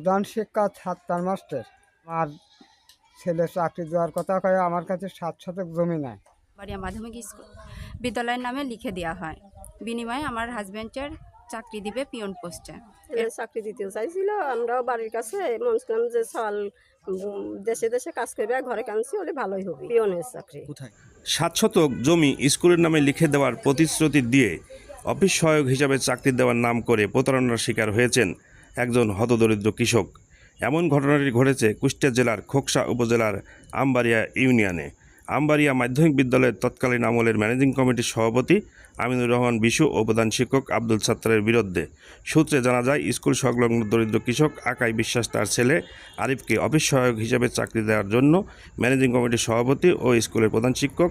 প্রধান শিক্ষা সাতটার মাস্টার। আমার ছেলে চাকরি দেওয়ার কথা কয়ে আমার কাছে সাত শতক জমি নাই। বাড়িয়া মাধ্যমিক স্কুল। বিদ্যালয়ের নামে লিখে দেওয়া হয়। বিনিময়ে আমার হাজব্যান্ডের চাকরি দিবে পিয়ন পোস্টে। ছেলে চাকরি দিতে চাইছিল আমরাও বাড়ির কাছে মন করলাম যে সাল দেশে দেশে কাজ করবে আর ঘরে কানছি হলে ভালোই হবে। পিয়নের চাকরি। কোথায়? সাত শতক জমি স্কুলের নামে লিখে দেওয়ার প্রতিশ্রুতি দিয়ে অফিস সহায়ক হিসাবে চাকরি দেওয়ার নাম করে প্রতারণার শিকার হয়েছেন একজন হতদরিদ্র কৃষক। এমন ঘটনাটি ঘটেছে কুষ্টিয়া জেলার খোকসা উপজেলার আমবাড়িয়া ইউনিয়নে। আমবাড়িয়া মাধ্যমিক বিদ্যালয়ের তৎকালীন আমলের ম্যানেজিং কমিটির সভাপতি আমিনুর রহমান বিশু ও প্রধান শিক্ষক আব্দুল সাত্তারের বিরুদ্ধে। সূত্রে জানা যায়, স্কুল সংলগ্ন দরিদ্র কৃষক আকাই বিশ্বাস তার ছেলে আরিফকে অফিস সহায়ক হিসেবে চাকরি দেওয়ার জন্য ম্যানেজিং কমিটির সভাপতি ও স্কুলের প্রধান শিক্ষক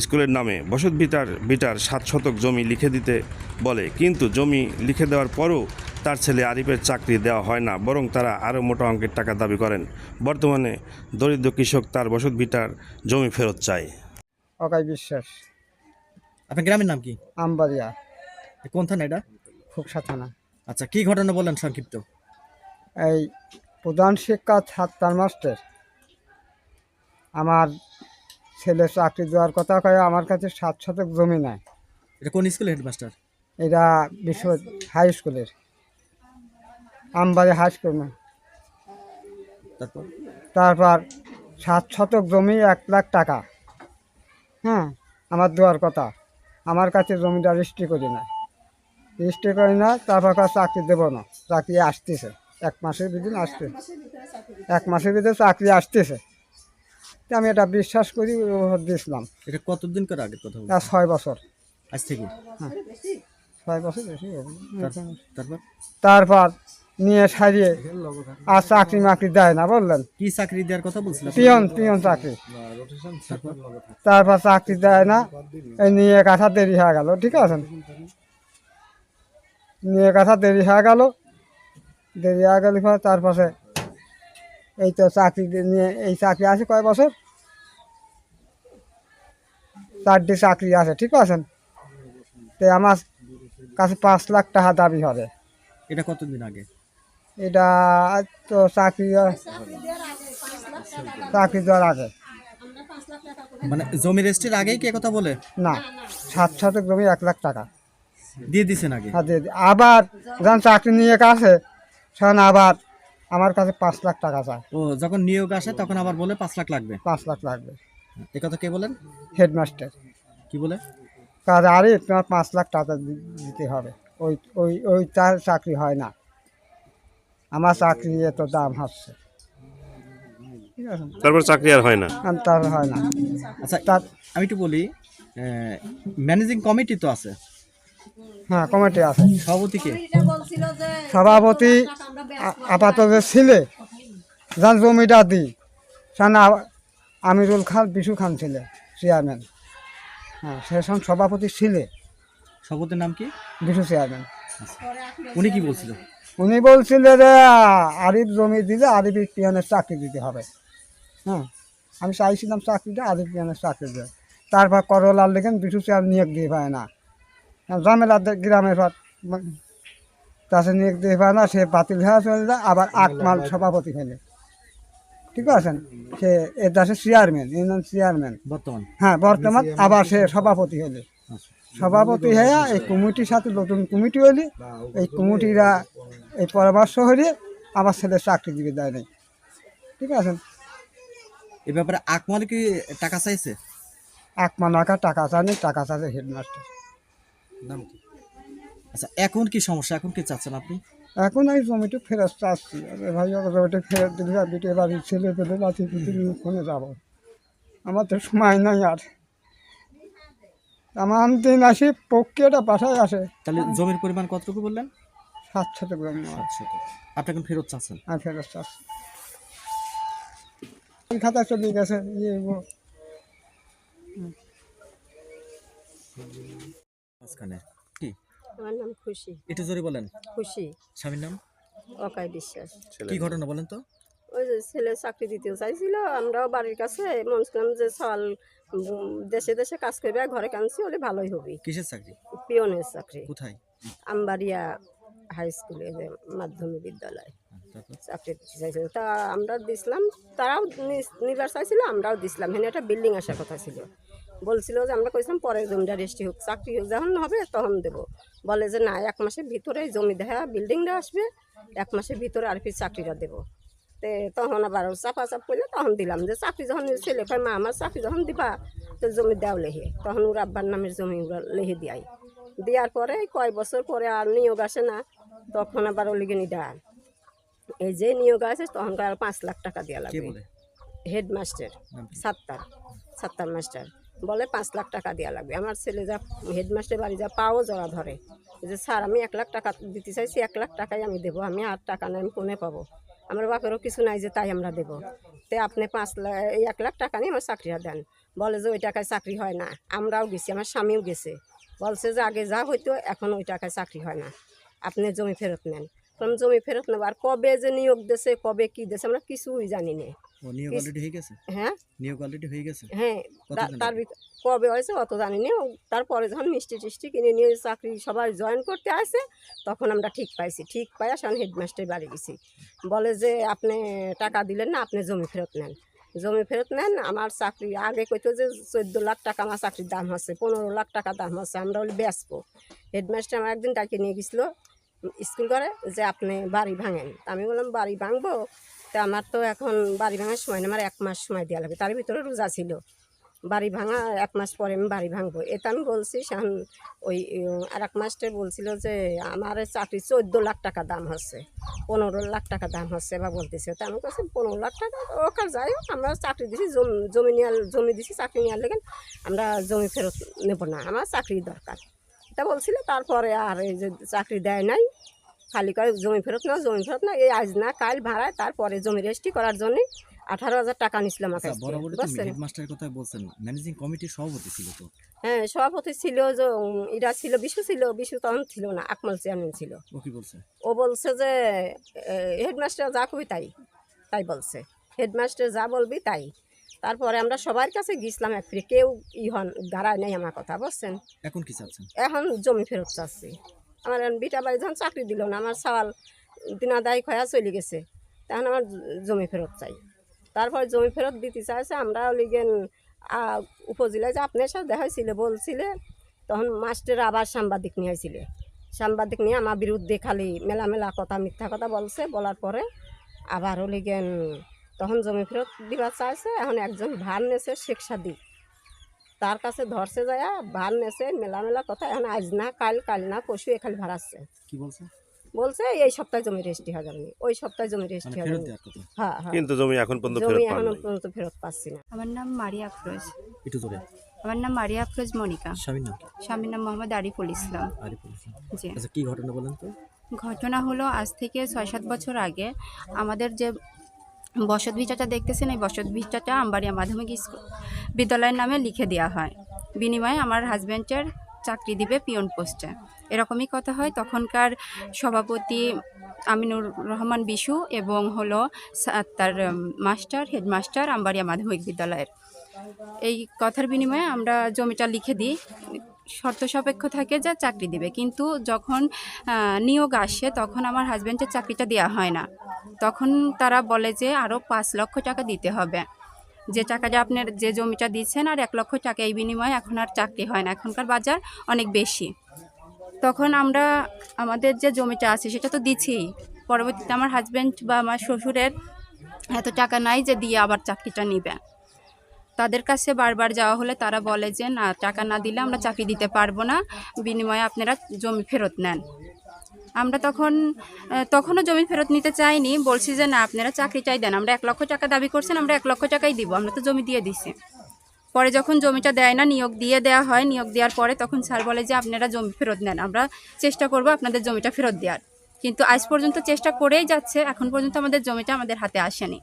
স্কুলের নামে বসত বিটার বিটার সাত শতক জমি লিখে দিতে বলে। কিন্তু জমি লিখে দেওয়ার পরও তার ছেলে আরিফের চাকরি দেওয়া হয় না বরং তারা আরও মোটা অঙ্কের টাকা দাবি করেন। বর্তমানে দরিদ্র কৃষক তার বসত বিটার জমি ফেরত চায়। অকাই বিশ্বাস। আপনার গ্রামের নাম কি? আমবাড়িয়া। কোন থানা এটা? খুব থানা। আচ্ছা কি ঘটনা বলেন সংক্ষিপ্ত? এই প্রধান শিক্ষা সাতটার মাস্টার। আমার ছেলে চাকরি দেওয়ার কথা কয়ে আমার কাছে সাত শতক জমি নাই। এটা কোন স্কুলের হেডমাস্টার? এটা বিশ্ব হাই স্কুলের। আমবাড়ি হাই স্কুল না। তারপর? তারপর সাত শতক জমি এক লাখ টাকা। হ্যাঁ আমার দেওয়ার কথা। আমার কাছে জমিটা রেজিস্ট্রি করি না রেজিস্ট্রি করি না তারপর চাকরি দেবো না। চাকরি আসতেছে। এক মাসের ভিতরে আসতে এক মাসের ভিতরে চাকরি আসতেছে। তা আমি এটা বিশ্বাস করি ও দিয়েছিলাম এটা কতদিন করে আগের কথা বলছেন? তা ছয় বছর। আজ থেকে? ছয় বছর বেশি তারপর? তারপর নিয়ে সারিয়ে আর চাকরি মাকরি দেয় না বললেন। কি চাকরি দেওয়ার কথা বলছিলাম পিয়ন পিয়ন চাকরি। তারপর চাকরি দেয় না এই নিয়ে কাঠা দেরি হয়ে গেল ঠিক আছে? নিয়ে কাঠা দেরি হয়ে গেল দেরি হয়ে গেল পর তারপরে এই তো চাকরি নিয়ে এই চাকরি আছে কয় বছর? চারটি চাকরি আছে ঠিক আছে তো আমার কাছে পাঁচ লাখ টাকা দাবি হবে। এটা কতদিন আগে? এটা তো চাকরি চাকরি দেওয়ার আগে। মানে জমি রেজিস্ট্রির আগেই কি কথা বলে? না সাত শতক জমি এক লাখ টাকা। দিয়ে দিছেন আগে? আর দিয়ে দি- আবার যখন চাকরি নিয়ে কাছে সেখানে আবার আমার কাছে পাঁচ লাখ টাকা চায়। ও যখন নিয়োগ আসে তখন আবার বলে পাঁচ লাখ লাগবে? পাঁচ লাখ লাগবে। এ কথা কে বলেন? হেডমাস্টার। কি বলে? কাজ আরে তোমার পাঁচ লাখ টাকা দিতে হবে। ওই ওই ওই তার চাকরি হয় না। আমার চাকরি এত দাম হচ্ছে। তারপর চাকরি আর হয় না। তার হয় না। আচ্ছা তার আমি একটু বলি ম্যানেজিং কমিটি তো আছে। হ্যাঁ কমিটি আছে। সভাপতিকে সভাপতি আপাতত ছিলে। যার জমিটা দিই সান আমিরুল খান বিশু খান ছিলে চেয়ারম্যান হ্যাঁ সে সভাপতি ছিলে। সভাপতির নাম কি? বিশু চেয়ারম্যান উনি কি বলছিল? উনি বলছিল যে আরিফ জমি দিলে আরিফ পিয়ানের চাকরি দিতে হবে। হ্যাঁ আমি চাইছিলাম চাকরিটা আরিফ পিয়ানের চাকরি দেবে। তারপর করলার লেগেন বিশু চেয়ার নিয়োগ দিয়ে পায় না। ঝামেলা দে- গ্রামের পর তাছে নিয়োগ দিয়ে পায় না সে বাতিল হয়ে চলে যায় আবার আকমাল সভাপতি ফেলে। ঠিক আছেন? সে এ দেশের চেয়ারম্যান ইউনিয়ন চেয়ারম্যান বর্তমান। হ্যাঁ বর্তমান আবার সে সভাপতি হলে সভাপতি হয়ে এই কমিটির সাথে নতুন কমিটি হইলে এই কমিটিরা এই পরামর্শ হলে আমার ছেলে চাকরি দিবে দেয় নাই। ঠিক আছে এ ব্যাপারে আকমাল কি টাকা চাইছে? এক মানাকা টাকা চায়নি টাকা চাইছে হেডমাস্টার আচ্ছা এখন কি সমস্যা? এখন কি চাচ্ছেন আপনি? এখন আমি জমিটি ফেরত চাচ্ছি আরে ভাই জমিটি ফেরত দিলে আর বিটে বাড়ির ছেলে পেলে পিটি ফোনে যাব। আমার তো সময় নাই আর। আমার দিন আসি প্রক্রিয়াটা বাসায় আসে। তাহলে জমির পরিমাণ কতটুকু বললেন? সাত জমি আমার। আচ্ছা আপনি এখন ফেরত চাচ্ছেন? আর ফেরত চাচ্ছি। খাতা চলে গেছে ইয়ে মাঝখানে। কি? আমার নাম খুশি। একটু জোরে বলেন। খুশি। স্বামীর নাম? অকাই বিশ্বাস। কি ঘটনা বলেন তো? ওই যে ছেলে চাকরি দিতে চাইছিল আমরাও বাড়ির কাছে মন করলাম যে সাল দেশে দেশে কাজ করবে আর ঘরে কানছি হলে ভালোই হবে। কিসের চাকরি? পিয়নের চাকরি। কোথায়? আমবাড়িয়া হাই স্কুলে যে মাধ্যমিক বিদ্যালয়। চাকরি দিতে চাইছিল। তা আমরা দিছিলাম তারাও নিবার চাইছিল আমরাও দিছিলাম। এখানে একটা বিল্ডিং আসার কথা ছিল। বলছিল যে আমরা কইছিলাম পরে জমিটা রেজিস্ট্রি হোক চাকরি হোক যখন হবে তখন দেব। বলে যে না এক মাসের ভিতরে জমি দেখা বিল্ডিংটা আসবে এক মাসের ভিতরে আর কি চাকরিটা দেবো। তে তখন আবার চাপা চাপ করলে তখন দিলাম যে চাকরি যখন ছেলে কয় মা আমার চাকরি যখন দিবা তো জমি দাও লেহে। তখন ওর আব্বার নামের জমি ওরা লেহে দিয়াই। দেওয়ার পরে কয় বছর পরে আর নিয়োগ আসে না তখন আবার ওলিগিনি ডাল এই যে নিয়োগ আছে তখন আর পাঁচ লাখ টাকা দেওয়া লাগবে। হেডমাস্টার? সাতটার সাতটার মাস্টার। বলে পাঁচ লাখ টাকা দেওয়া লাগবে। আমার ছেলে যা হেডমাস্টার বাড়ি যা পাও জড়া ধরে। যে, স্যার, আমি এক লাখ টাকা দিতে চাইছি, এক লাখ টাকাই আমি দেবো। আমি আর টাকা নাই, আমি কোনে পাবো? আমার বাপেরও কিছু নাই যে তাই আমরা দেবো। তে আপনি পাঁচ লাখ এক লাখ টাকা নিয়ে আমার চাকরিটা দেন। বলে যে, ওই টাকায় চাকরি হয় না। আমরাও গেছি, আমার স্বামীও গেছে। বলছে যে, আগে যা হইতো, এখন ওই টাকায় চাকরি হয় না। আপনি জমি ফেরত নেন। কারণ জমি ফেরত নেব। আর কবে যে নিয়োগ দেছে কবে কি দেছে আমরা কিছুই জানি না। নিয়োগ অলরেডি হয়ে গেছে? হ্যাঁ? নিয়োগ অলরেডি হয়ে গেছে? হ্যাঁ তার? কবে হয়েছে অত জানি না। তারপরে যখন মিষ্টি টিষ্টি কিনে নিয়ে চাকরি সবাই জয়েন করতে আসে তখন আমরা ঠিক পাইছি। ঠিক পাই আসলে হেডমাস্টার বাড়ি গেছি। বলে যে আপনি টাকা দিলেন না আপনি জমি ফেরত নেন। জমি ফেরত নেন আমার চাকরি আগে কইতো যে চোদ্দ লাখ টাকা আমার চাকরির দাম হচ্ছে পনেরো লাখ টাকা দাম হচ্ছে আমরা বলি বেচবো। হেডমাস্টার আমার একদিন ডাকে নিয়ে গেছিল স্কুল করে যে আপনি বাড়ি ভাঙেন। তা আমি বললাম, বাড়ি ভাঙবো? তা আমার তো এখন বাড়ি ভাঙার সময় না, আমার এক মাস সময় দেওয়া লাগবে। তার ভিতরে রোজা ছিল। বাড়ি ভাঙা, এক মাস পরে আমি বাড়ি ভাঙবো। এটা আমি বলছি সেখান ওই আর এক মাসটা বলছিল যে আমার চাকরি চোদ্দ লাখ টাকা দাম হচ্ছে, পনেরো লাখ টাকা দাম হচ্ছে বা বলতেছে। তা আমি কাছে পনেরো লাখ টাকা ওখানে যাই হোক, আমরা চাকরি দিছি, জমি জমি নেওয়ার জমি দিছি, চাকরি নেওয়ার লেগে আমরা জমি ফেরত নেব না, আমার চাকরি দরকার। তা বলছিল তারপরে আর এই যে চাকরি দেয় নাই খালি করে জমি ফেরত না জমি ফেরত না এই আজ না কাল ভাড়ায় তারপরে জমি রেজিস্ট্রি করার জন্য আঠারো হাজার টাকা নিছিল আমার আচ্ছা কাছ হেডমাস্টারের কথা বলছেন ম্যানেজিং কমিটির সভাপতি ছিল তো? হ্যাঁ সভাপতি ছিল যে এরা ছিল বিশু ছিল বিশু তখন ছিল না আকমল চেয়ারম্যান ছিল। ও কি বলছে? ও বলছে যে হেডমাস্টার যা কবি তাই তাই বলছে হেডমাস্টার যা বলবি তাই। তারপরে আমরা সবার কাছে গিয়েছিলাম এক ফিরে। কেউ ই হন দাঁড়ায় নেই আমার কথা বুঝছেন? এখন কি চাচ্ছেন? এখন জমি ফেরত চাচ্ছি। আমার এখন বিটা বাড়ি যখন চাকরি দিল না আমার সওয়াল দিনাদায়ী খয়া চলে গেছে তখন আমার জমি ফেরত চাই। তারপর জমি ফেরত দিতে চাইছে আমরা লিগেন উপজেলায় যে আপনার সাথে দেখা হয়েছিল বলছিলে তখন মাস্টার আবার সাংবাদিক নিয়ে হয়েছিল সাংবাদিক নিয়ে আমার বিরুদ্ধে খালি মেলা মেলা কথা মিথ্যা কথা বলছে বলার পরে আবার লিগেন তখন জমি ফেরত দিবার চাইছে এখন একজন ভার নেছে শেখ সাদিক তার কাছে ধরছে যায় ভার নেছে মেলা মেলা কথা এখন আজ না কাল কাল না পশু এখানে ভাড়াচ্ছে। কি বলছে? বলছে এই সপ্তাহে জমি রেজিস্ট্রি হয়ে যাবে। ওই সপ্তাহে জমি মানে রেজিস্ট্রি ফেরত হবে হ্যাঁ হ্যাঁ। কিন্তু জমি এখন পর্যন্ত জমি ফেরত পান পর্যন্ত ফেরত পাচ্ছি না। আমার নাম মারিয়া আফরোজ। একটু ধরে আমার নাম মারিয়া আফরোজ মনিকা। স্বামীর নাম স্বামীর নাম মোহাম্মদ আরিফুল ইসলাম। আরিফুল ইসলাম। জি। আচ্ছা কি ঘটনা বলেন তো? ঘটনা হলো আজ থেকে ছয় সাত বছর আগে আমাদের যে বসত ভিটাটা দেখতেছেন, এই বসত ভিটাটা আম্বারিয়া মাধ্যমিক স্কুল বিদ্যালয়ের নামে লিখে দেওয়া হয়। বিনিময়ে আমার হাজব্যান্ডের চাকরি দিবে পিয়ন পোস্টে এরকমই কথা হয়। তখনকার সভাপতি আমিনুর রহমান বিশু এবং হলো তার মাস্টার, হেডমাস্টার আম্বারিয়া মাধ্যমিক বিদ্যালয়ের। এই কথার বিনিময়ে আমরা জমিটা লিখে দিই। শর্ত সাপেক্ষ থাকে যে চাকরি দিবে। কিন্তু যখন নিয়োগ আসে, তখন আমার হাজব্যান্ডের চাকরিটা দেওয়া হয় না। তখন তারা বলে যে আরও পাঁচ লক্ষ টাকা দিতে হবে। যে টাকাটা আপনার, যে জমিটা দিচ্ছেন আর এক লক্ষ টাকা এই বিনিময়ে এখন আর চাকরি হয় না। এখনকার বাজার অনেক বেশি। তখন আমরা, আমাদের যে জমিটা আছে সেটা তো দিচ্ছি। পরবর্তীতে আমার হাজব্যান্ড বা আমার শ্বশুরের এত টাকা নাই যে দিয়ে আবার চাকরিটা নিবে। তাদের কাছে বারবার যাওয়া হলে তারা বলে যে, না, টাকা না দিলে আমরা চাকরি দিতে পারব না। বিনিময়ে আপনারা জমি ফেরত নেন। আমরা তখন তখনও জমি ফেরত নিতে চাইনি। বলছি যে, না, আপনারা চাকরিটাই দেন। আমরা এক লক্ষ টাকা দাবি করছেন, আমরা এক লক্ষ টাকাই দিব। আমরা তো জমি দিয়ে দিছি। পরে যখন জমিটা দেয় না, নিয়োগ দিয়ে দেওয়া হয়। নিয়োগ দেওয়ার পরে তখন স্যার বলে যে, আপনারা জমি ফেরত নেন। আমরা চেষ্টা করব আপনাদের জমিটা ফেরত দেওয়ার। কিন্তু আজ পর্যন্ত চেষ্টা করেই যাচ্ছে। এখন পর্যন্ত আমাদের জমিটা আমাদের হাতে আসেনি।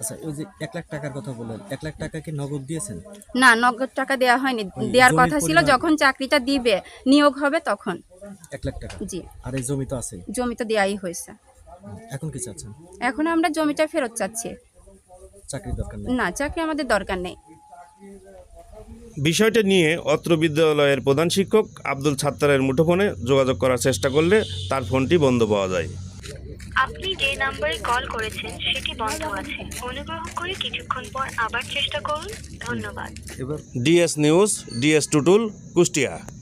আচ্ছা ওই যে এক লাখ টাকার কথা বললেন এক লাখ টাকা কি নগদ দিয়েছেন? না নগদ টাকা দেওয়া হয়নি। দেওয়ার কথা ছিল যখন চাকরিটা দিবে নিয়োগ হবে তখন। এক লাখ টাকা? জি। আর এই জমি তো আছে? জমি তো দেওয়াই হয়েছে। এখন কি চাচ্ছেন? এখন আমরা জমিটা ফেরত চাচ্ছি। চাকরি দরকার নেই? না চাকরি আমাদের দরকার নেই। বিষয়টি নিয়ে অত্র বিদ্যালয়ের প্রধান শিক্ষক আব্দুল ছাত্তারের মুঠোফোনে যোগাযোগ করার চেষ্টা করলে তার ফোনটি বন্ধ পাওয়া যায়। আপনি যে নাম্বারে কল করেছেন, সেটি বন্ধ আছে। অনুগ্রহ করে কিছুক্ষণ পর আবার চেষ্টা করুন। ধন্যবাদ। DS news, DS Tutul, Kushtia.